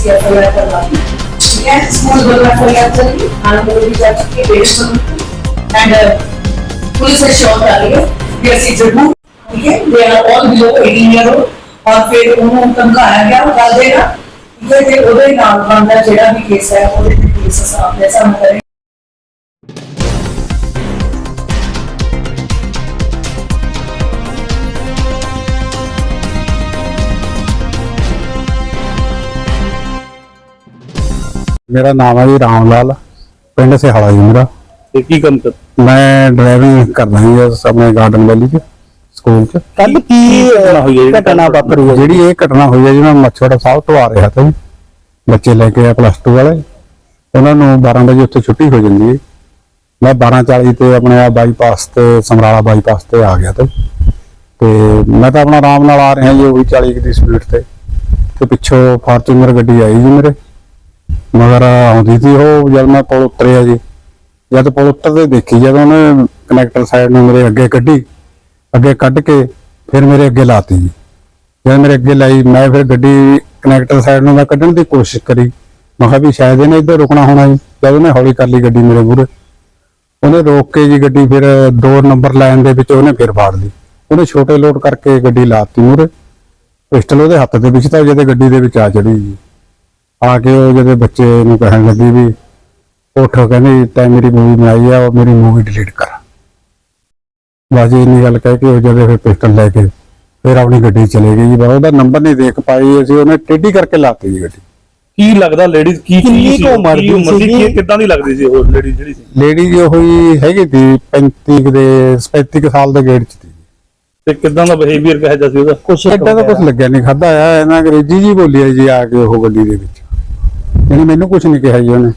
ਅਸੀਂ F I R ਕਰਵਾ ਦਿੱਤੀ ਠੀਕ ਹੈ ਸਕੂਲ ਵੱਲੋਂ ਐਫ ਆਈ ਆਰ ਚੱਲੀ ਆਨੰਦ ਦੀ ਜਾ ਚੁੱਕੀ ਪੇਸ਼ ਐਂਡ ਪੁਲਿਸ ਨੇ ਸ਼ੋਰ ਕਰ ਲਿਆ ਕਿ ਅਸੀਂ ਜ਼ਰੂਰ ਠੀਕ ਹੈ they are all below 18 year ਔਰ ਫਿਰ ਉਹਨੂੰ ਧਮਕਾਇਆ ਗਿਆ ਉਹ ਗੱਲ ਦੇਗਾ ਠੀਕ ਹੈ ਤੇ ਉਹਦੇ ਨਾਲ ਬਣਦਾ ਜਿਹੜਾ ਵੀ ਕੇਸ ਹੈ ਉਹਦੇ ਤੇ ਕੇਸ ਸਾਹਮਣੇ ਸਾਹਮਣੇ ਕਰੇ ਮੇਰਾ ਨਾਮ ਹੈ ਜੀ ਰਾਮ ਲਾਲ ਪਿੰਡ ਸਿਹਾਲਾ ਜੀ ਮੇਰਾ। ਤੇ ਕੀ ਕੰਮ ਕਰ ਮੈਂ ਡਰਾਈਵਿੰਗ ਕਰਦਾ ਜੀ ਇਸ ਆਪਣੇ ਗਾਰਡਨ ਵੈਲੀ ਚ ਸਕੂਲ ਚ। ਕੱਲ ਕੀ ਘਟਨਾ ਹੋਈ ਹੈ ਜਿਹੜੀ ਘਟਨਾ ਵਾਪਰੀ ਹੈ ਜਿਹੜੀ ਇਹ ਘਟਨਾ ਹੋਈ ਹੈ ਜੀ ਮੈਂ ਮੱਛੋੜਾ ਸਾਹਿਬ ਤੋਂ ਆ ਰਿਹਾ ਸੀ। ਬੱਚੇ ਲੈ ਕੇ ਆ ਪਲੱਸ 2 ਵਾਲੇ। ਉਹਨਾਂ ਨੂੰ 12 ਵਜੇ ਉੱਥੇ ਛੁੱਟੀ ਹੋ ਜਾਂਦੀ ਹੈ। ਮੈਂ 12:40 ਤੇ ਆਪਣੇ ਆ ਬਾਈਪਾਸ ਤੇ ਸਮਰਾਲਾ ਬਾਈਪਾਸ ਤੇ ਆ ਗਿਆ ਤੇ ਤੇ ਮੈਂ ਤਾਂ ਆਪਣਾ ਆਰਾਮ ਨਾਲ ਆ ਰਿਹਾ ਜੀ ਉਹੀ 40 ਕੁ ਦੀ ਸਪੀਡ ਤੇ। ਤੇ ਪਿੱਛੋਂ ਫਾਰਚੂਨਰ ਗੱਡੀ ਆਈ ਜੀ ਮੇਰੇ। ਮਗਰ ਆਉਂਦੀ ਸੀ ਉਹ ਜਦ ਮੈਂ ਪੁਲ ਉਤਰਿਆ ਜੀ। ਜਦ ਪੁਲ ਉੱਤਰਦੇ ਦੇਖੀ, ਜਦ ਉਹਨੇ ਕਨੈਕਟਰ ਸਾਈਡ ਨੂੰ ਮੇਰੇ ਅੱਗੇ ਕੱਢੀ, ਅੱਗੇ ਕੱਢ ਕੇ ਫਿਰ ਮੇਰੇ ਅੱਗੇ ਲਾਤੀ ਜੀ। ਜਦ ਮੇਰੇ ਅੱਗੇ ਲਾਈ, ਮੈਂ ਫਿਰ ਗੱਡੀ ਕਨੈਕਟਰ ਸਾਈਡ ਨੂੰ ਮੈਂ ਕੱਢਣ ਦੀ ਕੋਸ਼ਿਸ਼ ਕਰੀ। ਮੈਂ ਕਿਹਾ ਵੀ ਸ਼ਾਇਦ ਇਹਨੇ ਇੱਧਰ ਰੁਕਣਾ ਹੋਣਾ ਜੀ। ਜਦ ਉਹਨੇ ਹੌਲੀ ਕਰ ਲਈ ਗੱਡੀ ਮੇਰੇ ਮੂਹਰੇ, ਉਹਨੇ ਰੋਕ ਕੇ ਜੀ ਗੱਡੀ ਫਿਰ ਦੋ ਨੰਬਰ ਲਾਈਨ ਦੇ ਵਿੱਚ ਉਹਨੇ ਫਿਰ ਫਾੜ ਲਈ। ਉਹਨੇ ਛੋਟੇ ਲੋਡ ਕਰਕੇ ਗੱਡੀ ਲਾਤੀ ਮੂਹਰੇ। ਪਿਸਟਲ ਉਹਦੇ ਹੱਥ ਦੇ ਵਿੱਚ ਤਾਂ ਜਦੇ ਗੱਡੀ ਦੇ ਵਿੱਚ ਆ ਚੜੀ ਜੀ। ਆ ਕੇ ਉਹ ਜਦੋਂ ਬੱਚੇ ਨੂੰ ਕਹਿਣ ਲੱਗੀ ਵੀ ਉੱਠ ਕਹਿੰਦੀ ਤੈਂ ਮੇਰੀ ਮੂਵੀ ਬਣਾਈ ਆ ਉਹ ਮੇਰੀ ਮੂਵੀ ਡਿਲੀਟ ਕਰ। ਬਸ ਇੰਨੀ ਗੱਲ ਕਹਿ ਕੇ ਉਹ ਜਦੋਂ ਫਿਰ ਪਿਸਟਲ ਲੈ ਕੇ ਫਿਰ ਆਪਣੀ ਗੱਡੀ ਚਲੇ ਗਈ ਜੀ। ਬਸ ਉਹਦਾ ਨੰਬਰ ਨਹੀਂ ਦੇਖ ਪਾਈ ਅਸੀਂ ਉਹਨੇ ਟੇਢੀ ਕਰਕੇ ਲਾਤੀ ਜੀ ਗੱਡੀ। ਕੀ ਲੱਗਦਾ ਲੇਡੀਜ਼ ਕੀ ਸੀ? ਕੁ? ਉਮਰ ਸੀ? ਕੀ ਕਿੱਦਾਂ ਦੀ ਲੱਗਦੀ ਸੀ ਉਹ ਲੇਡੀ ਜਿਹੜੀ ਸੀ? ਲੇਡੀ ਜੀ ਹੋਈ ਹੈਗੀ ਤੀ 35 ਕੁ ਦੇ 35 ਕੁ ਸਾਲ ਦੇ ਗੇੜ ਚ ਸੀ। ਤੇ ਕਿੱਦਾਂ ਦਾ ਬਿਹੇਵੀਅਰ ਕਿਹਾ ਜਾ ਸੀ ਉਹਦਾ? ਕੁਛ ਐਡਾ ਤਾਂ ਕੁਝ ਲੱਗਿਆ ਨਹੀਂ ਖਾਦਾ ਆ ਇਹਨਾਂ ਅੰਗਰੇਜ਼ੀ ਜੀ ਬੋਲੀ ਆ ਜੀ ਆ ਕੇ ਉਹ ਗੱਡੀ ਦੇ ਵਿੱਚ। ਇਹਨੇ ਮੈਨੂੰ ਕੁਝ ਨਹੀਂ ਕਿਹਾ ਜੀ ਉਹਨੇ।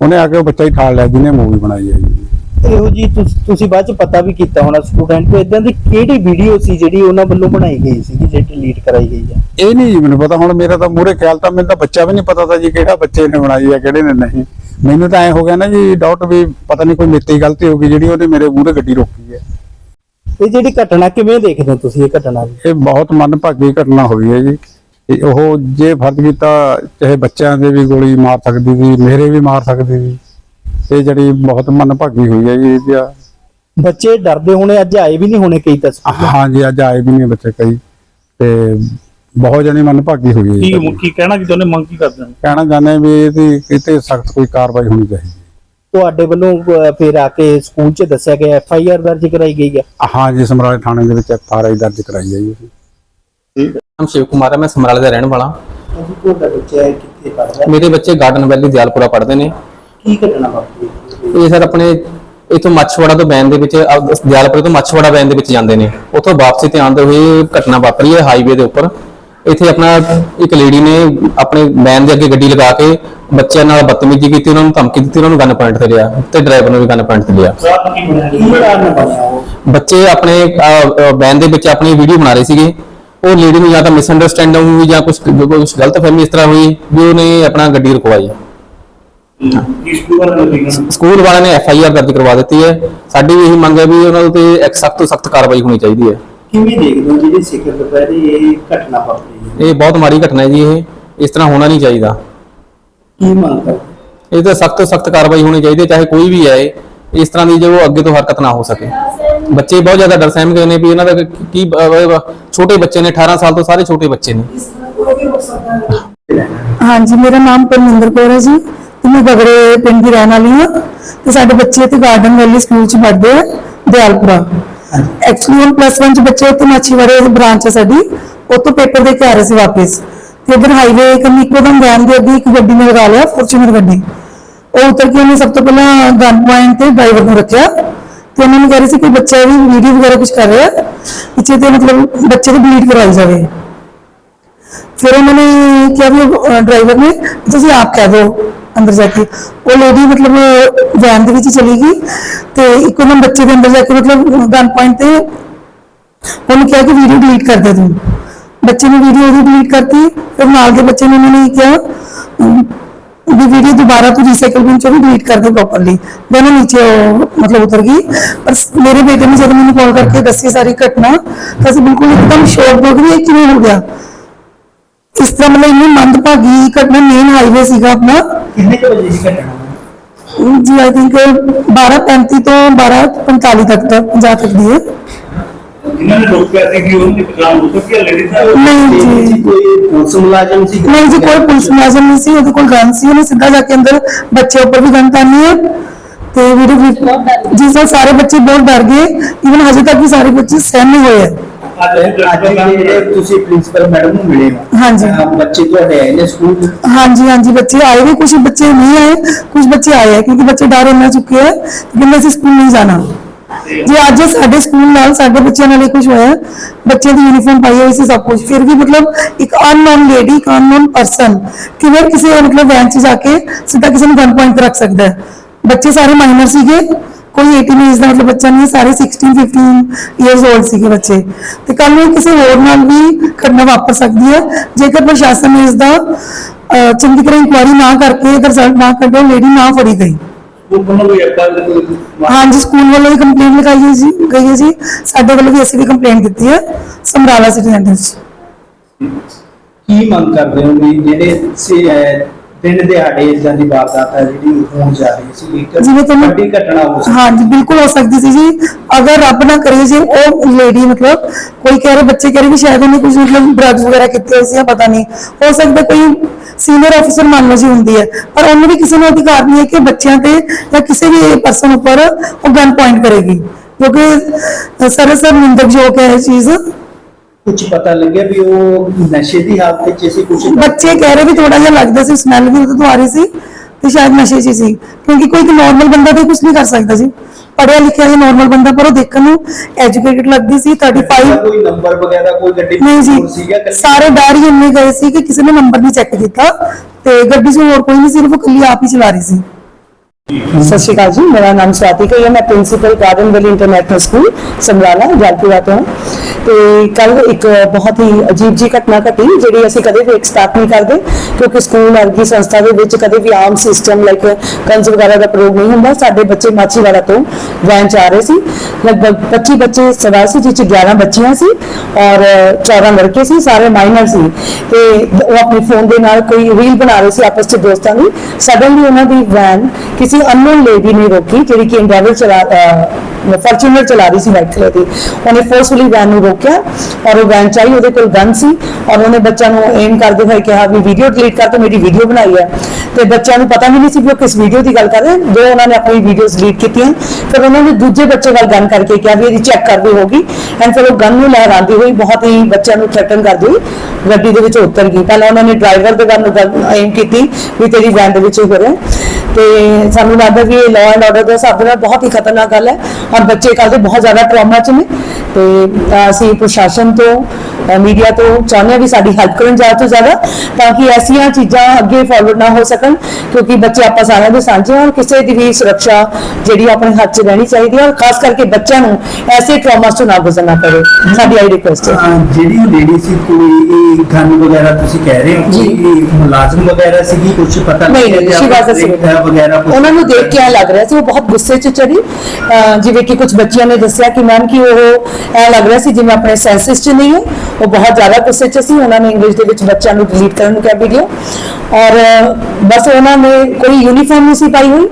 ਉਹਨੇ ਆ ਕੇ ਉਹ ਬੱਚਾ ਹੀ ਠਾਲ ਲਿਆ ਜਿਹਨੇ ਮੂਵੀ ਬਣਾਈ ਹੈ ਜੀ। ਇਹੋ ਜੀ ਤੁਸ- ਤੁਸੀਂ ਬਾਅਦ ਚ ਪਤਾ ਵੀ ਕੀਤਾ ਹੋਣਾ ਸਟੂਡੈਂਟ ਤੋਂ ਇਦਾਂ ਦੀ ਕਿਹੜੀ ਵੀਡੀਓ ਸੀ ਜਿਹੜੀ ਉਹਨਾਂ ਵੱਲੋਂ ਬਣਾਈ ਗਈ ਸੀ ਜਿਹੜੀ ਡਿਲੀਟ ਕਰਾਈ ਗਈ ਹੈ? ਇਹ ਨਹੀਂ ਜੀ ਮੈਨੂੰ ਪਤਾ ਹੁਣ ਮੇਰਾ ਤਾਂ ਮੂਹਰੇ ਖਿਆਲ ਤਾਂ ਮੈਨੂੰ ਤਾਂ ਬੱਚਾ ਵੀ ਨਹੀਂ ਪਤਾ ਤਾਂ ਜੀ ਕਿਹੜਾ ਬੱਚੇ ਨੇ ਬਣਾਈ ਹੈ ਕਿਹੜੇ ਨੇ ਨਹੀਂ। ਮੈਨੂੰ ਤਾਂ ਐ ਹੋ ਗਿਆ ਨਾ ਜੀ ਡਾਊਟ ਵੀ ਪਤਾ ਨਹੀਂ ਕੋਈ ਮੇਤੀ ਗਲਤੀ ਹੋ ਗਈ ਜਿਹੜੀ ਉਹਨੇ ਮੇਰੇ ਮੂਹਰੇ ਗੱਡੀ ਰੋਕੀ ਹੈ। ਇਹ ਜਿਹੜੀ ਘਟਨਾ ਕਿਵੇਂ ਦੇਖਦੇ ਹੋ ਤੁਸੀਂ ਇਹ ਘਟਨਾ ਨੂੰ ਇਹ ਬਹੁਤ ਮੰਦਭਾਗੀ ਘਟਨਾ ਹੋਈ ਹੈ ਜੀ। ਇਹ ਉਹ ਜੇ ਫਰਜ਼ ਕੀਤਾ ਚਾਹੇ ਬੱਚਿਆਂ ਦੇ ਵੀ ਗੋਲੀ ਮਾਰ ਸਕਦੀ ਸੀ ਮੇਰੇ ਵੀ ਮਾਰ ਸਕਦੀ ਸੀ। ਇਹ ਜਿਹੜੀ ਬਹੁਤ ਮੰਦਭਾਗੀ ਹੋਈ ਹੈ ਜੀ ਇਹਦਾ ਬੱਚੇ ਡਰਦੇ ਹੋਣੇ ਅੱਜ ਆਏ ਵੀ ਨਹੀਂ ਹੋਣੇ ਕਈ ਤਸਵੀਰ ਹਾਂਜੀ ਅੱਜ ਆਏ ਵੀ ਨਹੀਂ ਬੱਚੇ ਕਈ। ਤੇ ਬਹੁਤ ਜਣੀ ਮੰਦਭਾਗੀ ਹੋਈ ਹੈ ਕੀ ਜੀ ਕੀ ਕਹਿਣਾ ਕਿ ਉਹਨੇ ਮੰਗ ਕੀ ਕਰਦੇ ਨੇ ਕਹਿਣਾ ਚਾਹੁੰਦੇ ਵੀ ਇਹਦੀ ਕਿਤੇ ਸਖਤ ਕੋਈ ਕਾਰਵਾਈ ਹੋਣੀ ਚਾਹੀਦੀ ਤੁਹਾਡੇ ਵੱਲੋਂ ਫਿਰ ਆ ਕੇ ਸਕੂਲ 'ਚ ਦੱਸਿਆ ਗਿਆ ਐਫ ਆਈ ਆਰ ਦਰਜ ਕਰਾਈ ਗਈ ਹੈ। ਹਾਂਜੀ ਸਮਰਾਲੇ ਥਾਣੇ ਦੇ ਵਿੱਚ ਐਫ ਆਰ ਆਈ ਦਰਜ ਕਰਾਈ ਹੈ ਜੀ। ਨਾਮ ਸ਼ਿਵ ਕੁਮਾਰ ਹੈ ਮੈਂ ਸਮਰਾਲੇ ਦਾ ਰਹਿਣ ਵਾਲਾ। ਅਜੀ ਤੁਹਾਡਾ ਬੱਚਾ ਹੈ ਕਿੱਥੇ ਪੜਦਾ ਮੇਰੇ ਬੱਚੇ ਗਾਰਡਨ ਵੈਲੀ ਦਿਆਲਪੁਰਾ ਪੜ੍ਹਦੇ ਨੇ। ਕੀ ਘਟਨਾ ਵਾਪਰੀ? ਇਹ ਸਰ ਆਪਣੇ ਇਥੋਂ ਮੱਛਵਾੜਾ ਤੋਂ ਬੈਨ ਦੇ ਵਿੱਚ ਅਹ ਦਿਆਲਪੁਰੇ ਤੋਂ ਮੱਛਵਾੜਾ ਬੈਨ ਦੇ ਵਿੱਚ ਜਾਂਦੇ ਨੇ। ਉੱਥੋਂ ਵਾਪਸੀ ਤੇ ਆਉਂਦੇ ਹੋਏ ਘਟਨਾ ਵਾਪਰੀ ਹੈ ਹਾਈਵੇ ਦੇ ਉੱਪਰ। ਇੱਥੇ ਆਪਣਾ ਇੱਕ ਲੇਡੀ ਨੇ ਆਪਣੇ ਬੈਨ ਦੇ ਅੱਗੇ ਗੱਡੀ ਲਗਾ ਕੇ ਬੱਚਿਆਂ ਨਾਲ ਬਦਤਮੀਜ਼ੀ ਕੀਤੀ ਉਹਨਾਂ ਨੂੰ ਧਮਕੀ ਦਿੱਤੀ ਉਹਨਾਂ ਨੂੰ ਗਨ ਪੁਆਇੰਟ ਤੇ ਲਿਆ ਤੇ ਡਰਾਈਵਰ ਨੂੰ ਵੀ ਗਨ ਪੁਆਇੰਟ ਤੇ ਲਿਆ। ਕੀ ਕਾਰਨ ਬਣਿਆ ਉਹ? ਬੱਚੇ ਆਪਣੇ ਬੈਨ ਦੇ ਵਿੱਚ ਆਪਣੀ ਵੀਡੀਓ ਬਣਾ ਰਹੇ ਸੀਗੇ। ਉਹ ਲੇਡੀ ਨੂੰ ਜਾਂ ਤਾਂ ਮਿਸਅੰਡਰਸਟੈਂਡਿੰਗ ਹੋਈ ਜਾਂ ਕੁਝ ਕੁਝ ਗਲਤ ਫਹਿਮੀ ਇਸ ਤਰ੍ਹਾਂ ਹੋਈ ਵੀ ਉਹਨੇ ਆਪਣਾ ਗੱਡੀ ਰੁਕਵਾਈ ਸਕੂਲ ਵਾਲਿਆਂ ਨੇ ਐਫ ਆਈ ਆਰ ਦਰਜ ਕਰਵਾ ਦਿੱਤੀ ਹੈ। ਸਾਡੀ ਵੀ ਇਹੀ ਮੰਗ ਹੈ ਵੀ ਉਹਨਾਂ ਉੱਤੇ ਇੱਕ ਸਖਤ ਤੋਂ ਸਖਤ ਕਾਰਵਾਈ ਹੋਣੀ ਚਾਹੀਦੀ ਹੈ। ਕਿਵੇਂ ਦੇਖਦੇ ਹੋ ਜਿਹੜੀ ਸਿਖਰ ਦੁਪਹਿਰੇ ਇਹ ਘਟਨਾ ਵਾਪਰੀ ਹੈ? ਇਹ ਬਹੁਤ ਮਾੜੀ ਘਟਨਾ ਹੈ ਜੀ ਇਹ। ਇਸ ਤਰ੍ਹਾਂ ਹੋਣਾ ਨਹੀਂ ਚਾਹੀਦਾ। ਕੀ ਮੰਗ ਇਹ ਤਾਂ ਸਖਤ ਤੋਂ ਸਖਤ ਕਾਰਵਾਈ ਹੋਣੀ ਚਾਹੀਦੀ ਹੈ ਚਾਹੇ ਕੋਈ ਵੀ ਇਹ। ਇਸ ਤਰ੍ਹਾਂ ਦੀ ਜੋ ਅੱਗੇ ਤੋਂ ਹਰਕਤ ਨਾ ਹੋ ਸਕੇ। ਬੱਚੇ ਬਹੁਤ ਜ਼ਿਆਦਾ ਡਰ ਸਹਿਮ ਗਏ ਨੇ ਵੀ ਇਹਨਾਂ ਦਾ ਕੀ ਅਹ, ਅਹ, ਛੋਟੇ ਬੱਚੇ ਨੇ 18 ਸਾਲ ਤੋਂ ਸਾਰੇ ਛੋਟੇ ਬੱਚੇ ਨੇ ਹਾਂਜੀ ਮੇਰਾ ਨਾਮ ਪਰਮਿੰਦਰ ਕੌਰ ਹੈ ਜੀ ਤੇ ਮੈਂ ਬਗੜੇ ਪਿੰਡ ਦੀ ਰਹਿਣ ਵਾਲੀ ਹਾਂ ਤੇ ਸਾਡੇ ਬੱਚੇ ਤੇ ਗਾਰਡਨ ਵੈਲੀ ਸਕੂਲ ਚ ਪੜ੍ਹਦੇ ਆ ਦਿਆਲਪੁਰਾ ਐਕਚੁਅਲੀ ਹੁਣ ਪਲੱਸ 1 ਚ ਬੱਚੇ ਉੱਥੇ ਮਾਛੀਵਾੜੇ ਬ੍ਰਾਂਚ ਹੈ ਸਾਡੀ ਉੱਥੋਂ ਪੇਪਰ ਦੇ ਕੇ ਆ ਰਹੇ ਸੀ ਵਾਪਸ ਤੇ ਇਧਰ ਹਾਈਵੇ ਕੰਨੀ ਇੱਕੋ ਦਮ ਵੈਨ ਦੇ ਅੱਗੇ ਇੱਕ ਗੱਡੀ ਨੇ ਲਗਾ ਲਿਆ ਫੋਰਚੂਨਰ ਗੱਡੀ ਉਹ ਉਤਰ ਕੇ ਉਹਨੇ ਸਭ ਤੋਂ ਪਹਿਲਾਂ ਗਨ ਪੁਆਇੰਟ ਤੇ ਡਰਾਈਵਰ ਨੂੰ ਰੱਖਿਆ ਤੇ ਉਹਨਾਂ ਨੂੰ ਕਹਿ ਰਹੀ ਸੀ ਕਿ ਬੱਚਾ ਵੀ ਵੀਡੀਓ ਵਗੈਰਾ ਕੁਝ ਕਰ ਰਿਹਾ ਪਿੱਛੇ ਤੇ ਮਤਲਬ ਬੱਚੇ ਨੂੰ ਡਿਲੀਟ ਕਰਾਈ ਜਾਵੇ ਫਿਰ ਉਹਨਾਂ ਨੇ ਕਿਹਾ ਵੀ ਡਰਾਈਵਰ ਨੇ ਵੀ ਤੁਸੀਂ ਆਪ ਕਹਿ ਦਿਓ ਅੰਦਰ ਜਾ ਕੇ ਉਹ ਲੇਡੀ ਮਤਲਬ ਵੈਨ ਦੇ ਵਿੱਚ ਹੀ ਚਲੀ ਗਈ ਤੇ ਇੱਕੋ ਦਮ ਬੱਚੇ ਦੇ ਅੰਦਰ ਜਾ ਕੇ ਮਤਲਬ ਗਨ ਪੁਆਇੰਟ ਤੇ ਉਹਨੂੰ ਕਿਹਾ ਕਿ ਵੀਡੀਓ ਡਿਲੀਟ ਕਰ ਦੇ ਤੂੰ ਬੱਚੇ ਨੇ ਵੀਡੀਓ ਉਹਦੀ ਡਿਲੀਟ ਕਰਤੀ ਦੇ ਨੇ ਨੇ ਵੀ ਵੀਡੀਓ ਦੁਬਾਰਾ ਤੂੰ ਰੀਸਾਈਕਲ ਬਿਨ ਚੋਂ ਡਿਲੀਟ ਕਰ ਦੇ ਪ੍ਰੋਪਰਲੀ ਦੋਨੋਂ ਨੀਚੇ ਉਹ ਮਤਲਬ ਉਤਰ ਗਈ। ਪਰ ਸ- ਮੇਰੇ ਬੇਟੇ ਨੇ ਜਦੋਂ ਮੈਨੂੰ ਕਾਲ ਕਰਕੇ ਦੱਸੀ ਸਾਰੀ ਘਟਨਾ ਤਾਂ ਅਸੀਂ ਬਿਲਕੁਲ ਇੱਕਦਮ ਸ਼ੌਕ ਹੋ ਵੀ ਇਹ ਕਿਵੇਂ ਹੋ ਗਿਆ। ਇਸ ਤਰ੍ਹਾਂ ਮਤਲਬ ਇੰਨੀ ਮੰਦਭਾਗੀ ਘਟਨਾ ਮੇਨ ਹਾਈਵੇ ਸੀਗਾ ਆਪਣਾ। ਕਿੰਨੇ ਕੁ ਵਜੇ ਦੀ ਘਟਨਾ ਹੈ ਜੀ ਆਈ ਥਿੰਕ 12:35 ਤੋਂ 12:45 ਤੱਕ ਦਾ 50 ਤੱਕ ਦੀ ਹੈ ਇਹਨਾਂ ਨੇ ਰੋਕਿਆ ਸੀ ਕਿ ਉਹਨਾਂ ਦੀ ਪਛਾਣ ਹੋ ਸਕੀ ਲੇਡੀਜ਼ ਦਾ ਨਹੀਂ ਜੀ ਕੋਈ ਪੁਲਿਸ ਮੁਲਾਜ਼ਮ ਸੀ ਨਹੀਂ ਜੀ ਕੋਈ ਪੁਲਿਸ ਮੁਲਾਜ਼ਮ ਨਹੀਂ ਸੀ ਉਹਦੇ ਕੋਲ ਗਨ ਸੀ ਉਹਨੇ ਸਿੱਧਾ ਜਾ ਕੇ ਅੰਦਰ ਬੱਚੇ ਉੱਪਰ ਵੀ ਗਨ ਤਾਨੀ ਹੈ ਤੇ ਵੀਡੀਓ ਜੀ ਸਰ ਸਾਰੇ ਬੱਚੇ ਬਹੁਤ ਡਰ ਗਏ ਇਵਨ ਹਜੇ ਤੱਕ ਵੀ ਸਾਰੇ ਬੱਚੇ ਸਹਿਮੇ ਹੋਏ ਹੈ ਅੱਜ ਜਿਹੜੇ ਤੁਸੀਂ ਪ੍ਰਿੰਸੀਪਲ ਮੈਡਮ ਨੂੰ ਮਿਲੇ ਹੋ ਹਾਂਜੀ। ਅਹ ਬੱਚੇ ਤੁਹਾਡੇ ਆਏ ਨੇ ਸਕੂਲ ਹਾਂਜੀ ਹਾਂਜੀ ਬੱਚੇ ਆਏ ਵੀ ਕੁਝ ਬੱਚੇ ਨਹੀਂ ਆਏ ਕੁਝ ਬੱਚੇ ਆਏ ਹੈ ਕਿਉਂਕਿ ਬੱਚੇ ਡਰ ਇੰਨਾ ਚੁੱਕੇ ਹੈ ਕਿ ਕਹਿੰਦੇ ਅਸੀਂ ਸਕੂਲ ਨਹੀਂ ਜਾਣਾ ਜੀ ਅੱਜ ਸਾਡੇ ਸਕੂਲ ਨਾਲ ਸਾਡੇ ਬੱਚਿਆਂ ਨਾਲ ਕੁਝ ਹੋਇਆ ਬੱਚੇ ਦੀ ਯੂਨੀਫਾਰਮ ਪਾਈ ਹੋਈ ਸੀ ਸਭ ਕੁਝ ਫਿਰ ਵੀ ਮਤਲਬ ਇੱਕ ਅਨਨੋਨ ਲੇਡੀ ਇੱਕ ਅਨਨੋਨ ਪਰਸਨ ਕਿਵੇਂ ਕਿਸੇ ਮਤਲਬ ਵੈਨ 'ਚ ਜਾ ਕੇ ਸਿੱਧਾ ਕਿਸੇ ਨੂੰ ਗਨ ਪੁਆਇੰਟ ਰੱਖ ਸਕਦਾ ਹੈ? ਬੱਚੇ ਸਾਰੇ ਮਾਈਨਰ ਸੀਗੇ, ਕੋਈ 18 ਏਜ ਦਾ ਮਤਲਬ ਬੱਚਾ ਨਹੀਂ, ਸਾਰੇ 16 15 ਇਅਰਸ 올ਡ ਸੀਗੇ ਬੱਚੇ। ਤੇ ਕੱਲ ਨੂੰ ਕਿਸੇ ਹੋਰ ਨਾਲ ਵੀ ਘਟਨਾ ਵਾਪਰ ਸਕਦੀ ਹੈ, ਜੇਕਰ ਪ੍ਰਸ਼ਾਸਨ ਇਸ ਦਾ ਚੰਗੀ ਤਰ੍ਹਾਂ ਇਨਕੁਆਇਰੀ ਨਾ ਕਰਕੇ ਰਿਜ਼ਲਟ ਨਾ ਕੱਢੋ ਲੇਡੀ ਨਾ ਫੜੀ ਗਈ। ਉਹ ਕੋਲ ਕੋਈ ਅੱਪਾ ਦੇ ਕੋਈ ਹਾਂਜੀ ਸਕੂਲ ਵੱਲੋਂ ਵੀ ਕੰਪਲੇਂਟ ਲਿਖਾਈ ਹੈ ਜੀ ਗਈ ਹੈ ਜੀ। ਸਾਡੇ ਵੱਲੋਂ ਵੀ ਅਸੀਂ ਵੀ ਕੰਪਲੇਂਟ ਕੀਤੀ ਹੈ ਸਮਰਾਲਾ ਸਿਟੀ ਸੈਂਟਰ 'ਚ ਕੀ ਮੰਗ ਕਰਦੇ ਹੋ ਵੀ ਜਿਹੜੇ ਸੀ ਅਹ, ਦਿਨ ਦਿਹਾੜੇ ਇਦਾਂ ਦੀ ਵਾਰਦਾਤ ਹੈ ਜਿਹੜੀ ਹੋਣ ਜਾ ਰਹੀ ਸੀ ਇੱਕ ਜਿਵੇਂ ਤੁਹਾਨੂੰ- ਵੱਡੀ ਘਟਨਾ ਹੋ ਸਕਦੀ ਹਾਂਜੀ ਬਿਲਕੁਲ ਹੋ ਸਕਦੀ ਸੀ ਜੀ। ਅਗਰ ਰੱਬ ਨਾ ਕਰੇ ਜੇ ਉਹ ਲੇਡੀ ਮਤਲਬ ਕੋਈ ਕਹਿ ਰਹੇ ਬੱਚੇ ਕਹਿ ਰਹੇ ਕਿ ਸ਼ਾਇਦ ਉਹਨੇ ਕੁਝ ਮਤਲਬ ਡਰੱਗਸ ਵਗੈਰਾ ਕੀਤੇ ਸੀ ਜਾਂ ਪਤਾ ਨਹੀਂ। ਹੋ ਸਕਦਾ ਕੋਈ ਸੀਨੀਅਰ ਅਫਸਰ ਮੰਨ ਲਓ ਜੀ ਹੁੰਦੀ ਹੈ ਪਰ ਉਹਨੂੰ ਵੀ ਕਿਸੇ ਨੂੰ ਅਧਿਕਾਰ ਨਹੀਂ ਹੈ ਕਿ ਬੱਚਿਆਂ ਤੇ ਜਾਂ ਕਿਸੇ ਵੀ ਪਰਸਨ ਉੱਪਰ ਉਹ ਗਨ ਪੁਆਇੰਟ ਕਰੇਗੀ। ਕਿਉਂਕਿ ਸਰਸਰ ਨਿੰਦਕਯੋਗ ਹੈ ਇਹ ਚੀਜ਼ ਕੁਝ ਪਤਾ ਲੱਗਿਆ ਵੀ ਉਹ ਨਸ਼ੇ ਦੀ ਹਾਲਤ ਵਿੱਚ ਸੀ ਕੁਝ ਬੱਚੇ ਕਹਿ ਰਹੇ ਵੀ ਥੋੜਾ ਜਿਹਾ ਲੱਗਦਾ ਸੀ ਸਮੈਲ ਵੀ ਉਹਦੇ ਤੋਂ ਆ ਰਹੀ ਸੀ ਤੇ ਸ਼ਾਇਦ ਨਸ਼ੇ 'ਚ ਸੀ। ਕਿਉਂਕਿ ਕੋਈ ਨਾਰਮਲ ਬੰਦਾ ਤੇ ਕੁਝ ਨਹੀਂ ਕਰ ਸਕਦਾ ਜੀ ਪੜਿਆ ਲਿਖਿਆ ਹੈ ਨਾਰਮਲ ਬੰਦਾ ਪਰ ਉਹ ਦੇਖਣ ਨੂੰ ਐਜੂਕੇਟਡ ਲੱਗਦੀ ਸੀ 35 ਕੋਈ ਨੰਬਰ ਵਗੈਰਾ ਕੋਈ ਗੱਡੀ ਨਹੀਂ ਜੀ ਸਾਰੇ ਡਰ ਹੀ ਇੰਨੇ ਗਏ ਸੀ ਕਿ ਕਿਸੇ ਨੇ ਨੰਬਰ ਨਹੀਂ ਚੈੱਕ ਕੀਤਾ ਤੇ ਗੱਡੀ 'ਚ ਹੋਰ ਕੋਈ ਨਹੀਂ ਸਿਰਫ ਉਹ ਇਕੱਲੀ ਆਪ ਹੀ ਚਲਾ ਰਹੀ ਸੀ। ਸਤਿ ਸ਼੍ਰੀ ਅਕਾਲ ਜੀ, ਮੇਰਾ ਨਾਮ ਸਵਾਤੀ ਹੈ, ਮੈਂ principal garden valley international school Samrala Jalpura ਤੋਂ। ਤੇ ਕੱਲ ਇੱਕ ਬਹੁਤ ਹੀ ਅਜੀਬ ਜੀ ਘਟਨਾ ਘਟੀ, ਜਿਹੜੀ ਅਸੀਂ ਕਦੇ ਵੀ ਐਕਸਪੈਕਟ ਨਹੀਂ ਕਰਦੇ, ਕਿਉਂਕਿ ਸਕੂਲ ਵਰਗੀ ਸੰਸਥਾ ਦੇ ਵਿੱਚ ਕਦੇ ਵੀ ਆਮ ਸਿਸਟਮ ਲਾਈਕ ਕੰਸ ਵਗੈਰਾ ਦਾ ਪ੍ਰੋਗ ਨਹੀਂ ਹੁੰਦਾ। ਸਾਡੇ ਬੱਚੇ ਮਾਚੀਵਾੜਾ ਤੋਂ ਵੈਨ ਚ ਆ ਰਹੇ ਸੀ। ਲਗਭਗ 25 ਬੱਚੇ ਸਵਾਰ ਸੀ ਜਿਸ 'ਚ 11 ਬੱਚੀਆਂ ਸੀ ਔਰ 14 ਲੜਕੇ ਸੀ, ਸਾਰੇ ਮਾਈਨਰ ਸੀ। ਤੇ ਉਹ ਆਪਣੇ ਫੋਨ ਦੇ ਨਾਲ ਕੋਈ ਰੀਲ ਬਣਾ ਰਹੇ ਸੀ ਆਪਸ 'ਚ ਦੋਸਤਾਂ ਦੀ। ਸਡਨਲੀ ਉਹਨਾਂ ਦੀ ਵੈਨ ਕਿਸੇ ਅਨਨੋਨ ਲੇਡੀ ਨੇ ਰੋਕੀ, ਜਿਹੜੀ ਕਿ ਇੰਡੈਵਲ ਚਲਾ ਫੋਰਚੂਨਰ ਚਲਾ ਰਹੀ ਸੀ ਵਾਈਟ ਕਲਰ ਦੀ। ਉਹਨੇ ਫੋਰਸਫੁਲੀ ਵੈਨ ਨੂੰ ਰੋਕਿਆ ਔਰ ਉਹ ਵੈਨ ਚਾਹੀ ਉਹਦੇ ਕੋਲ ਗਨ ਸੀ ਔਰ ਉਹਨੇ ਬੱਚਿਆਂ ਨੂੰ ਏਮ ਕਰਦੇ ਹੋਏ ਕਿਹਾ ਵੀ ਵੀਡੀਓ ਡਿਲੀਟ ਕਰ ਤੇ, ਮੇਰੀ ਵੀਡੀਓ ਬਣਾਈ ਹੈ। ਤੇ ਬੱਚਿਆਂ ਨੂੰ ਪਤਾ ਵੀ ਨਹੀਂ ਸੀ ਵੀ ਉਹ ਕਿਸ ਵੀਡੀਓ ਦੀ ਗੱਲ ਕਰ ਰਹੇ ਜੋ ਉਹਨਾਂ ਨੇ ਆਪਣੀ ਵੀਡੀਓਜ਼ ਡਿਲੀਟ ਕੀਤੀਆਂ। ਫਿਰ ਉਹਨਾਂ ਨੇ ਦੂਜੇ ਬੱਚੇ ਵੱਲ ਗਨ ਕਰਕੇ ਕਿਹਾ ਵੀ ਇਹਦੀ ਚੈੱਕ ਕਰਦੀ ਹੋਗੀ ਐਂਡ ਫਿਰ ਉਹ ਗਨ ਨੂੰ ਲਹਿਰਾਉਂਦੀ ਹੋਈ ਬਹੁਤ ਹੀ ਬੱਚਿਆਂ ਨੂੰ ਥ੍ਰੈਟਨ ਕਰਦੀ ਹੋਈ ਗੱਡੀ ਦੇ ਵਿੱਚ ਉਤਰ ਗਈ। ਪਹਿਲਾਂ ਉਹਨਾਂ ਨੇ ਡਰਾਈਵਰ ਦੇ ਵੱਲ ਨੂੰ ਏਮ ਕੀਤੀ ਵੀ ਤੇਰੀ ਵੈਨ ਦੇ ਵਿੱਚ ਹੀ ਹੋ ਰਿਹਾ। ਤੇ ਸਾਨੂੰ ਲੱਗਦਾ ਵੀ ਇਹ ਲਾਅ ਐਂਡ ਆਰਡਰ ਦੇ ਹਿਸਾਬ ਦੇ ਨਾਲ ਬਹੁਤ ਹੀ ਖਤਰਨਾਕ ਗੱਲ ਹੈ ਔਰ ਬੱਚੇ ਕੱਲ੍ਹ ਦੇ ਬਹੁਤ ਜ਼ਿਆਦਾ ਟਰਾਮਾ ਚ ਨੇ ਤੇ ਅਹ ਅਸੀਂ ਪ੍ਰਸ਼ਾਸਨ ਤੋਂ ਮੀਡੀਆ ਤੋਂ ਚਾਹੁੰਦੇ ਹਾਂ ਵੀ ਸਾਡੀ ਹੈਲਪ ਕਰਨ ਜ਼ਿਆਦਾ ਤੋਂ ਜ਼ਿਆਦਾ ਤਾਂ ਕਿ ਐਸੀਆਂ ਚੀਜ਼ਾਂ ਅੱਗੇ ਫਾਰਵਰਡ ਨਾ ਹੋ ਸਕਣ ਕਿਉਂਕਿ ਬੱਚੇ ਆਪਾਂ ਸਾਰਿਆਂ ਦੇ ਸਾਂਝੇ ਹਨ ਕਿਸੇ ਦੀ ਵੀ ਸੁਰੱਖਿਆ ਜਿਹੜੀ ਆਪਣੇ ਹੱਥ 'ਚ ਰਹਿਣੀ ਚਾਹੀਦੀ ਹੈ ਔਰ ਖਾਸ ਕਰਕੇ ਬੱਚਿਆਂ ਨੂੰ ਐਸੇ ਟਰਾਮਾ ਤੋਂ ਨਾ ਗੁਜ਼ਰਨਾ ਪਵੇ ਸਾਡੀ ਆਈ ਰਿਕੁਐਸਟ ਹੈ। ਅਹ ਜਿਹੜੀ ਲੇਡੀ ਸੀ ਕੋਈ ਇਹ ਗਨ ਵਗੈਰਾ ਤੁਸੀਂ ਕਹਿ ਰਹੇ ਹੋ। ਕਿ ਮੁਲਾਜ਼ਮ ਵਗੈਰਾ ਸੀਗੀ ਕੁਝ ਪਤਾ ਨਹੀਂ ਨਹੀਂ ਲੱਗਿਆ ਸ਼ੀ ਵਾਸ ਜਾਂ ਵਗੈਰਾ ਕੁਛ- ਉਹਨਾਂ ਨੂੰ ਦੇਖ ਕੇ ਐਂ ਲੱਗ ਰਿਹਾ ਸੀ ਉਹ ਬਹੁਤ ਗੁੱਸੇ 'ਚ ਚੜੀ। ਅਹ ਜਿਵੇਂ ਕਿ ਕੁਝ ਬੱਚਿਆਂ ਨੇ ਦੱਸਿਆ ਕਿ ਮੈਮ ਕਿ ਉਹ ਐ ਲੱਗ ਰਿਹਾ ਸੀ ਜਿਵੇਂ ਆਪਣੇ ਸੈਂਸਸ 'ਚ ਨਹੀਂ ਹੈ। ਉਹ ਬਹੁਤ ਜ਼ਿਆਦਾ ਗੁੱਸੇ 'ਚ ਸੀ। ਉਹਨਾਂ ਨੇ ਇੰਗਲਿਸ਼ ਦੇ ਵਿੱਚ ਬੱਚਿਆਂ ਨੂੰ ਡਿਲੀਟ ਕਰਨ ਨੂੰ ਕਿਹਾ ਵੀਡੀਓ ਔਰ, ਬਸ ਉਹਨਾਂ ਨੇ ਕੋਈ ਯੂਨੀਫਾਰਮ ਨਹੀਂ ਸੀ ਪਾਈ ਹੋਈ।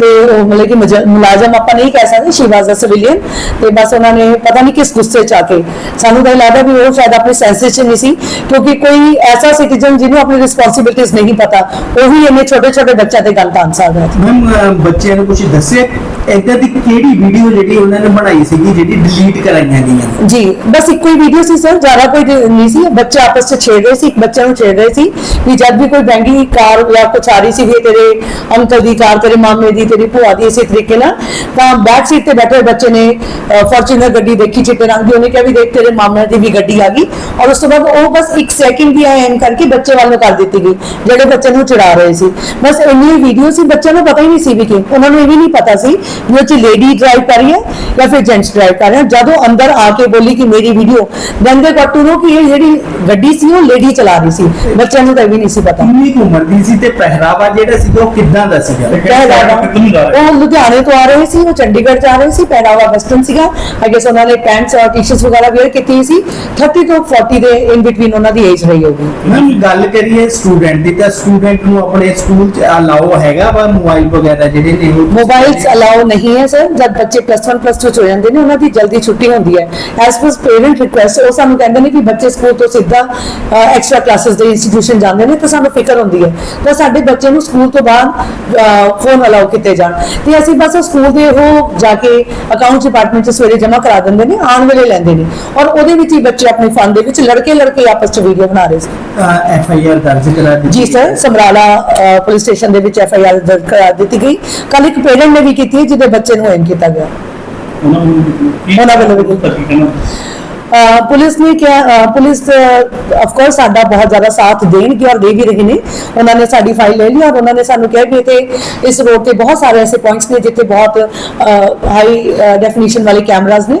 ਤੇ ਉਹ ਮਤਲਬ ਕਿ ਮੁਲਾਜ਼ਮ ਆਪਾਂ ਨਹੀਂ ਕਹਿ ਸਕਦੇ ਸ਼ੀ ਵਾਸ ਅ ਸਿਵਿਲੀਅਨ ਤੇ ਬਸ ਉਹਨਾਂ ਨੇ ਪਤਾ ਨਹੀਂ ਕਿਸ ਗੁੱਸੇ 'ਚ ਆ ਕੇ। ਸਾਨੂੰ ਤਾਂ ਲੱਗਦਾ ਵੀ ਉਹ ਸ਼ਾਇਦ ਆਪਣੇ ਸੈਂਸਸ 'ਚ ਨਹੀਂ ਸੀ। ਕਿਉਂਕਿ ਕੋਈ ਐਸਾ ਸਿਟੀਜ਼ਨ ਜਿਹਨੂੰ ਆਪਣੀ ਰਿਸਪੌਂਸਿਬਿਲਟੀਜ਼ ਨਹੀਂ ਪਤਾ, ਉਹ ਵੀ ਇੰਨੇ ਛੋਟੇ ਛੋਟੇ ਬੱਚਿਆਂ ਤੇ ਗੱਲ ਤਾਨ ਸਕਦਾ ਹੈ ਮੈਮ ਬੱਚਿਆਂ ਨੂੰ ਕੁਝ ਦੱਸਿਆ? ਏਦਾਂ ਦੀ ਕਿਹੜੀ ਵੀਡੀਓ ਜਿਹੜੀ ਉਹਨਾਂ ਨੇ ਬਣਾਈ ਸੀਗੀ, ਜਿਹੜੀ ਡਿਲੀਟ ਕਰਾਈਆਂ ਗਈਆਂ? ਜੀ, ਬਸ ਇੱਕੋ ਹੀ ਵੀਡੀਓ ਸੀ ਸਰ, ਜ਼ਿਆਦਾ ਕੋਈ ਨਹੀਂ ਸੀ। ਬੱਚੇ ਆਪਸ ਵਿੱਚ ਛੇੜ ਰਹੇ ਸੀ, ਇੱਕ ਬੱਚੇ ਨੂੰ ਛੇੜ ਰਹੇ ਸੀ ਵੀ ਜਦ ਵੀ ਕੋਈ ਮਹਿੰਗੀ ਕਾਰ ਜਾਂ ਕੁਛ ਆ ਰਹੀ ਸੀ ਵੀ ਤੇਰੇ ਅੰਕਲ ਦੀ ਕਾਰ, ਤੇਰੇ ਮਾਮੇ ਦੀ, ਤੇਰੀ ਭੂਆ ਦੀ ਇਸੇ ਤਰੀਕੇ ਨਾਲ, ਤਾਂ ਬੈਕ ਸੀਟ ਤੇ ਬੈਠੇ ਬੱਚੇ ਨੇ ਫੋਰਚੂਨਰ ਗੱਡੀ ਦੇਖੀ ਚਿੱਟੇ ਰੰਗ ਦੀ, ਉਹਨੇ ਕਿਹਾ ਵੀ ਦੇਖ ਤੇਰੇ ਮਾਮੇ ਦੀ ਵੀ ਗੱਡੀ ਆ ਗਈ। ਔਰ ਉਸ ਤੋਂ ਬਾਅਦ ਉਹ ਬਸ ਇੱਕ ਸੈਕਿੰਡ ਦੀ ਐਮ ਕਰਕੇ ਬੱਚੇ ਵੱਲ ਕਰ ਦਿੱਤੀ ਗਈ, ਜਿਹੜੇ ਬੱਚੇ ਨੂੰ ਚੜਾ ਰਹੇ ਸੀ। ਬਸ ਇੰਨੀ ਵੀਡੀਓ ਸੀ, ਬੱਚਿਆਂ ਨੂੰ ਪਤਾ ਹੀ ਨਹੀਂ ਸੀ ਵੀ ਕਿ, ਉਹਨਾਂ ਨੂੰ ਇਹ ਵੀ ਨਹੀਂ ਪਤਾ ਸੀ ਉਹ ਚ ਲੇਡੀ ਡਰਾਈਵ ਕਰ ਰਹੀ ਹੈ ਜਾਂ ਫਿਰ ਜੈਂਟਸ ਡਰਾਈਵ ਕਰ ਰਹੇ ਜਦੋਂ ਅੰਦਰ ਆ ਕੇ ਬੋਲੀ ਕਿ ਮੇਰੀ video then they got to know ਕਿ ਇਹ ਜਿਹੜੀ ਗੱਡੀ ਸੀ ਉਹ ਲੇਡੀ ਚਲਾ ਰਹੀ ਸੀ। ਬੱਚਿਆਂ ਨੂੰ ਤਾਂ ਵੀ ਨਹੀਂ ਸੀ ਪਤਾ। ਕਿੰਨੀ ਕੁ ਉਮਰ ਦੀ ਸੀ ਤੇ ਪਹਿਰਾਵਾ ਜਿਹੜਾ ਸੀ ਉਹ ਕਿੱਦਾਂ ਦਾ ਸੀਗਾ? ਰਹੇ? ਉਹ ਲੁਧਿਆਣੇ ਤੋਂ ਆ ਰਹੇ ਸੀ ਉਹ ਚੰਡੀਗੜ੍ਹ ਜਾ ਰਹੇ ਸੀ ਪਹਿਰਾਵਾ ਵੈਸਟਰਨ ਸੀਗਾ। ਗੈਸ ਉਹਨਾਂ ਨੇ ਪੈਂਟਸ ਔਰ ਟੀ-ਸ਼ਰਟਸ ਵਗੈਰਾ ਵੇਅਰ ਕੀਤੀ ਸੀ। 30 ਤੋਂ 40 ਦੇ ਇਨ ਬਿਟਵੀਨ ਉਹਨਾਂ ਦੀ ਏਜ ਰਹੀ ਹੋਗੀ ਮੈਮ ਗੱਲ ਕਰੀਏ ਸਟੂਡੈਂਟ ਦੀ ਤਾਂ ਸਟੂਡੈਂਟ ਨੂੰ ਆਪਣੇ ਸਕੂਲ ਚ ਅਲਾਓ ਹੈਗਾ ਵਾ ਮੋਬਾਈਲ ਵਗੈਰਾ ਜਿਹੜੇ ਨੇ ਮੋਬਾਈਲਸ ਅਲਾਉ ਨਹੀਂ ਹੈ ਸਰ। ਜਦ ਬੱਚੇ ਪਲੱਸ 1 ਪਲੱਸ 2 ਚ ਹੋ ਜਾਂਦੇ ਨੇ ਉਹਨਾਂ ਦੀ ਜਲਦੀ ਛੁੱਟੀ ਹੁੰਦੀ ਹੈ। ਐਸ ਪਰ ਪੇਰੈਂਟ ਰਿਕੁਐਸਟ ਉਹ ਸਾਨੂੰ ਕਹਿੰਦੇ ਨੇ ਕਿ ਬੱਚੇ ਸਕੂਲ ਤੋਂ ਸਿੱਧਾ ਐਕਸਟਰਾ ਕਲਾਸਿਸ ਦੇ ਇੰਸਟੀਟਿਊਸ਼ਨ ਜਾਂਦੇ ਨੇ ਤਾਂ ਸਾਨੂੰ ਫਿਕਰ ਹੁੰਦੀ ਹੈ। ਤਾਂ ਸਾਡੇ ਬੱਚੇ ਨੂੰ ਸਕੂਲ ਤੋਂ ਬਾਅਦ ਫੋਨ ਅਲਾਉ ਕੀਤੇ ਜਾਣ। ਤੇ ਅਸੀਂ ਬਸ ਸਕੂਲ ਦੇ ਉਹ ਜਾ ਕੇ ਅਕਾਊਂਟ ਡਿਪਾਰਟਮੈਂਟ ਚ ਸਵੇਰੇ ਜਮ੍ਹਾਂ ਕਰਾ ਦਿੰਦੇ ਨੇ ਆਉਣ ਵੇਲੇ ਲੈਂਦੇ ਨੇ। ਔਰ ਉਹਦੇ ਵਿੱਚ ਹੀ ਬੱਚੇ ਆਪਣੇ ਫਨ ਦੇ ਵਿੱਚ ਲੜਕੇ ਲੜਕੇ ਆਪਸ ਚ ਵੀਡੀਓ ਬਣਾ ਰਹੇ ਸੀ। ਐਫ ਆਈ ਆਰ ਦਰਜ ਕਰਾ ਦਿੱਤੀ ਜੀ ਸਰ। ਸਮਰਾਲਾ ਪੁਲਿਸ ਸਟੇਸ਼ਨ ਦੇ ਵਿੱਚ ਐਫ ਆਈ ਆਰ ਦਰਜ ਕਰਾ ਦਿੱਤੀ ਗਈ। ਕੱਲ ਇੱਕ ਪੇਰੈਂਟ ਨੇ ਵੀ ਕੀਤੀ ਜਿਹਦੇ ਬੱਚੇ ਨੂੰ ਹੋਮ ਕੀਤਾ ਗਿਆ। ਉਹਨਾਂ ਨੂੰ ਕੀ- ਉਹਨਾਂ ਵੱਲੋਂ ਕੀ? ਅ, ਪੁਲਿਸ ਨੇ ਕਿਹਾ ਅ, ਪੁਲਿਸ ਆਫ ਕੋਰਸ ਸਾਡਾ ਬਹੁਤ ਜ਼ਿਆਦਾ ਸਾਥ ਦੇਣਗੇ ਔਰ ਦੇ ਵੀ ਰਹੇ ਨੇ। ਉਹਨਾਂ ਨੇ ਸਾਡੀ ਫਾਈਲ ਲੈ ਲਈ ਔਰ ਉਹਨਾਂ ਨੇ ਸਾਨੂੰ ਕਿਹਾ ਕਿ ਇੱਥੇ ਇਸ ਰੋਡ ਤੇ ਬਹੁਤ ਸਾਰੇ ਐਸੇ ਪੁਆਇੰਟਸ ਨੇ ਜਿੱਥੇ ਬਹੁਤ ਹਾਈ ਡੈਫੀਨੇਸ਼ਨ ਵਾਲੇ ਕੈਮਰਾਜ਼ ਨੇ।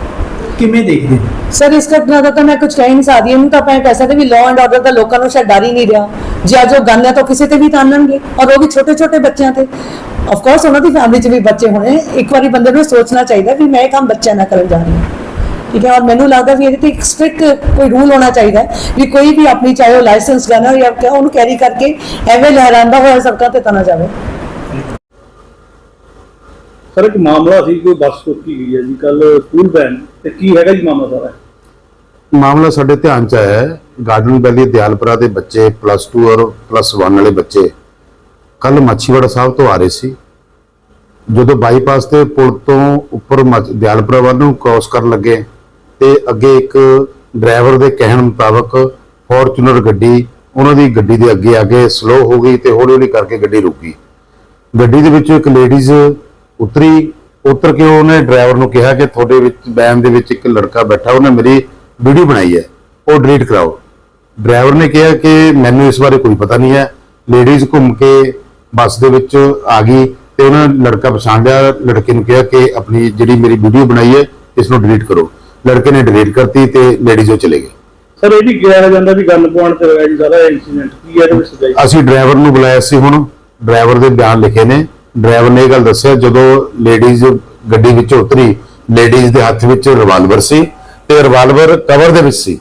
ਕਿਵੇਂ ਦੇਖਦੇ ਹੋ? ਸਰ ਇਸ ਘਟਨਾ ਦਾ ਤਾਂ ਮੈਂ ਕੁਝ ਕਹਿ ਨਹੀਂ ਸਕਦੀ। ਇਹਨੂੰ ਤਾਂ ਆਪਾਂ ਇਹ ਕਹਿ ਸਕਦੇ ਵੀ ਲਾਅ ਐਂਡ ਆਰਡਰ ਦਾ ਲੋਕਾਂ ਨੂੰ ਸ਼ਾਇਦ ਡਰ ਹੀ ਨਹੀਂ ਰਿਹਾ। ਜੇ ਅੱਜ ਉਹ ਗਨ ਹੈ ਤਾਂ ਕਿਸੇ ਤੇ ਵੀ ਤਾਨਣਗੇ ਔਰ ਉਹ ਵੀ ਛੋਟੇ ਛੋਟੇ ਬੱਚਿਆਂ ਤੇ। ਆਫ ਕੋਰਸ ਉਹਨਾਂ ਦੀ ਫੈਮਿਲੀ 'ਚ ਵੀ ਬੱਚੇ ਹੋਣੇ। ਇੱਕ ਵਾਰੀ ਬੰਦੇ ਨੂੰ ਸੋਚਣਾ ਚਾਹੀਦਾ ਵੀ ਮੈਂ ਇਹ ਕੰਮ ਬੱਚਿਆਂ ਨਾਲ ਕਰਨ ਜਾ ਰਹੀ ਹਾਂ। ਠੀਕ ਹੈ, ਔਰ ਮੈਨੂੰ ਲੱਗਦਾ ਵੀ ਇਹਦੇ ਤੇ ਇੱਕ ਸਟ੍ਰਿਕਟ ਕੋਈ ਰੂਲ ਹੋਣਾ ਚਾਹੀਦਾ ਹੈ ਵੀ ਕੋਈ ਵੀ ਆਪਣੀ ਚਾਹੇ ਉਹ ਲਾਇਸੈਂਸ ਗਨ ਹੋ ਜਾਂ ਕਿਆ ਉਹਨੂੰ ਕੈਰੀ ਕਰਕੇ ਐਵੇਂ ਲਹਿਰਾਉਂਦਾ ਹੋਇਆ ਸੜਕਾਂ ਤੇ ਤਾਂ ਨਾ ਜਾਵੇ। ਸਰ, ਇੱਕ ਮਾਮਲਾ ਸੀ ਕੋਈ ਬੱਸ ਰੁਕੀ ਗਈ ਹੈ ਜੀ ਕੱਲ ਸਕੂਲ ਵੈਨ, ਤੇ ਕੀ ਹੈਗਾ ਜੀ ਮਾਮਲਾ ਸਾਰਾ? ਮਾਮਲਾ ਸਾਡੇ ਧਿਆਨ ਚ ਆਇਆ ਹੈ। ਗਾਰਡਨ ਵੈਲੀ, ਦਿਆਲਪੁਰਾ ਦੇ ਬੱਚੇ ਪਲੱਸ 2 ਔਰ ਪਲੱਸ 1 ਵਾਲੇ ਬੱਚੇ ਕੱਲ ਮਾਛੀਵਾੜਾ ਸਾਹਿਬ ਤੋਂ ਆ ਰਹੇ ਸੀ। ਜਦੋਂ ਬਾਈਪਾਸ ਤੇ ਪੁਲ ਤੋਂ ਉੱਪਰ ਦਿਆਲਪੁਰਾ ਵੱਲ ਨੂੰ ਕ੍ਰਾਸ ਕਰਨ ਲੱਗੇ, ਤੇ ਅੱਗੇ ਇੱਕ ਡਰਾਈਵਰ ਦੇ ਕਹਿਣ ਮੁਤਾਬਕ ਫੋਰਚੂਨਰ ਗੱਡੀ, ਉਹਨਾਂ ਦੀ ਗੱਡੀ ਦੇ ਅੱਗੇ ਆ ਕੇ ਸਲੋ ਹੋ ਗਈ ਤੇ ਹੌਲੀ ਹੌਲੀ ਕਰਕੇ ਗੱਡੀ ਰੁਕੀ ਗੱਡੀ ਦੇ ਵਿੱਚ ਇੱਕ ਲੇਡੀਜ਼ ਉਤਰੀ ਉਤਰ ਕੇ ਉਹਨੇ ਡਰਾਈਵਰ ਨੂੰ ਕਿਹਾ ਕਿ ਤੁਹਾਡੇ ਵਿੱਚ ਵੈਨ ਦੇ ਵਿੱਚ ਇੱਕ ਲੜਕਾ ਬੈਠਾ ਉਹਨੇ ਮੇਰੀ ਵੀਡੀਓ ਬਣਾਈ ਹੈ ਉਹ ਡਿਲੀਟ ਕਰਾਓ। ਡਰਾਈਵਰ ਨੇ ਕਿਹਾ ਕਿ ਮੈਨੂੰ ਇਸ ਬਾਰੇ ਕੋਈ ਪਤਾ ਨਹੀਂ ਹੈ ਲੇਡੀਜ਼ ਘੁੰਮ ਕੇ ਬੱਸ ਦੇ ਵਿੱਚ ਆ ਗਈ ਤੇ ਉਹਨਾਂ ਲੜਕਾ ਪਛਾਣ ਲਿਆ ਲੜਕੇ ਨੂੰ ਕਿਹਾ ਕਿ ਆਪਣੀ ਜਿਹੜੀ ਮੇਰੀ ਵੀਡੀਓ ਬਣਾਈ ਹੈ ਇਸ ਨੂੰ ਡਿਲੀਟ ਕਰੋ। ਲੜਕੇ ਨੇ ਡਿਲੀਟ ਕਰਤੀ ਤੇ ਲੇਡੀਜ਼ ਉਹ ਚਲੇ ਗਏ। ਸਰ ਇਹ ਵੀ ਕਿਹਾ ਜਾਂਦਾ ਵੀ ਗਨ ਪੁਆਇੰਟ ਤੇ ਹੋਇਆ ਜੀ ਸਾਰਾ ਇਨਸੀਡੈਂਟ ਕੀ ਹੈ ਇਹਦੇ ਵਿੱਚ ਸਜਾਈ? ਅਸੀਂ ਡਰਾਈਵਰ ਨੂੰ ਬੁਲਾਇਆ ਸੀ ਹੁਣ ਡਰਾਈਵਰ ਦੇ ਬਿਆਨ ਲਿਖੇ ਨੇ। ਡਰਾਈਵਰ ਨੇ ਇਹ ਗੱਲ ਦੱਸਿਆ ਜਦੋਂ ਲੇਡੀਜ਼ ਗੱਡੀ ਵਿੱਚ ਉਤਰੀ ਲੇਡੀਜ਼ ਦੇ ਹੱਥ ਵਿੱਚ ਰਿਵਾਲਵਰ ਸੀ ਤੇ ਰਿਵਾਲਵਰ ਕਵਰ ਦੇ ਵਿੱਚ ਸੀ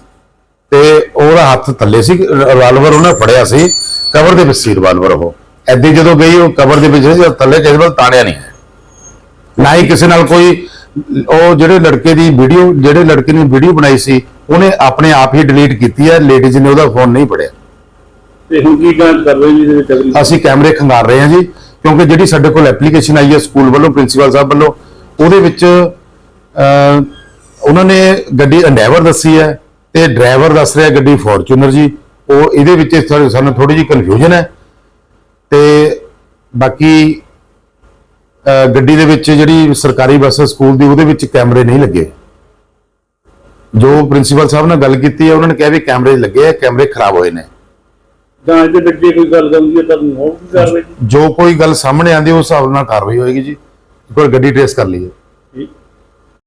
ਤੇ ਉਹਦਾ ਹੱਥ ਥੱਲੇ ਸੀ ਰਿਵਾਲਵਰ ਉਹਨੇ ਫੜਿਆ ਸੀ ਕਵਰ ਦੇ ਵਿੱਚ ਸੀ ਰਿਵਾਲਵਰ ਉਹ। ਐਦੀ ਜਦੋਂ ਗਈ ਉਹ ਕਵਰ ਦੇ ਵਿੱਚ ਸੀ ਥੱਲੇ ਕਿਸੇ ਵੱਲ ਤਾੜਿਆ ਨਹੀਂ। ਨਾ ਹੀ ਕਿਸੇ ਨਾਲ ਕੋਈ ਉਹ ਜਿਹੜੇ ਲੜਕੇ ਦੀ ਵੀਡੀਓ ਜਿਹੜੇ ਲੜਕੇ ਨੇ ਵੀਡੀਓ ਬਣਾਈ ਸੀ ਉਹਨੇ ਆਪਣੇ ਆਪ ਹੀ ਡਿਲੀਟ ਕੀਤੀ ਹੈ ਲੇਡੀਜ਼ ਨੇ ਉਹਦਾ ਫੋਨ ਨਹੀਂ ਫੜਿਆ। ਤੇ ਹੁਣ ਕੀ ਕਰ ਰਹੇ ਜੀ ਅਸੀਂ ਕੈਮਰੇ ਖੰਗਾਰ ਰਹੇ ਹਾਂ ਜੀ। ਕਿਉਂਕਿ ਜਿਹੜੀ ਸਾਡੇ ਕੋਲ ਐਪਲੀਕੇਸ਼ਨ ਆਈ ਹੈ ਸਕੂਲ ਵੱਲੋਂ ਪ੍ਰਿੰਸੀਪਲ ਸਾਹਿਬ ਵੱਲੋਂ, ਉਹਦੇ ਵਿੱਚ ਉਹਨਾਂ ਨੇ ਗੱਡੀ ਅੰਡੈਵਰ ਦੱਸੀ ਹੈ ਤੇ ਡਰਾਈਵਰ ਦੱਸ ਰਿਹਾ ਗੱਡੀ ਫੋਰਚੂਨਰ ਜੀ। ਉਹ ਇਹਦੇ ਵਿੱਚ ਸਾਨੂੰ ਥੋੜੀ ਜਿਹੀ ਕਨਫਿਊਜ਼ਨ ਹੈ ਤੇ ਬਾਕੀ ਗੱਡੀ ਦੇ ਵਿੱਚ ਜਿਹੜੀ ਸਰਕਾਰੀ ਬੱਸ ਸਕੂਲ ਦੀ, ਉਹਦੇ ਵਿੱਚ ਕੈਮਰੇ ਨਹੀਂ ਲੱਗੇ। ਜੋ ਪ੍ਰਿੰਸੀਪਲ ਸਾਹਿਬ ਨਾਲ ਗੱਲ ਕੀਤੀ ਹੈ, ਉਹਨਾਂ ਨੇ ਕਿਹਾ ਵੀ ਕੈਮਰੇ ਲੱਗੇ ਆ, ਕੈਮਰੇ ਖਰਾਬ ਹੋਏ ਨੇ। ਜਾਂਚ ਦੇ ਵਿੱਚ ਜੇ ਕੋਈ ਗੱਲ ਹੁੰਦੀ ਹੈ ਤਾਂ ਹੋਰ ਕੀ ਕਰ ਰਹੇ ਜੀ? ਜੋ ਕੋਈ ਗੱਲ ਸਾਹਮਣੇ ਆਂਦੀ ਉਸ ਹਿਸਾਬ ਨਾਲ ਕਾਰਵਾਈ ਹੋਏਗੀ ਜੀ। ਵਾਰ ਗੱਡੀ ਟ੍ਰੇਸ ਕਰ ਲਈਏ। ਠੀਕ।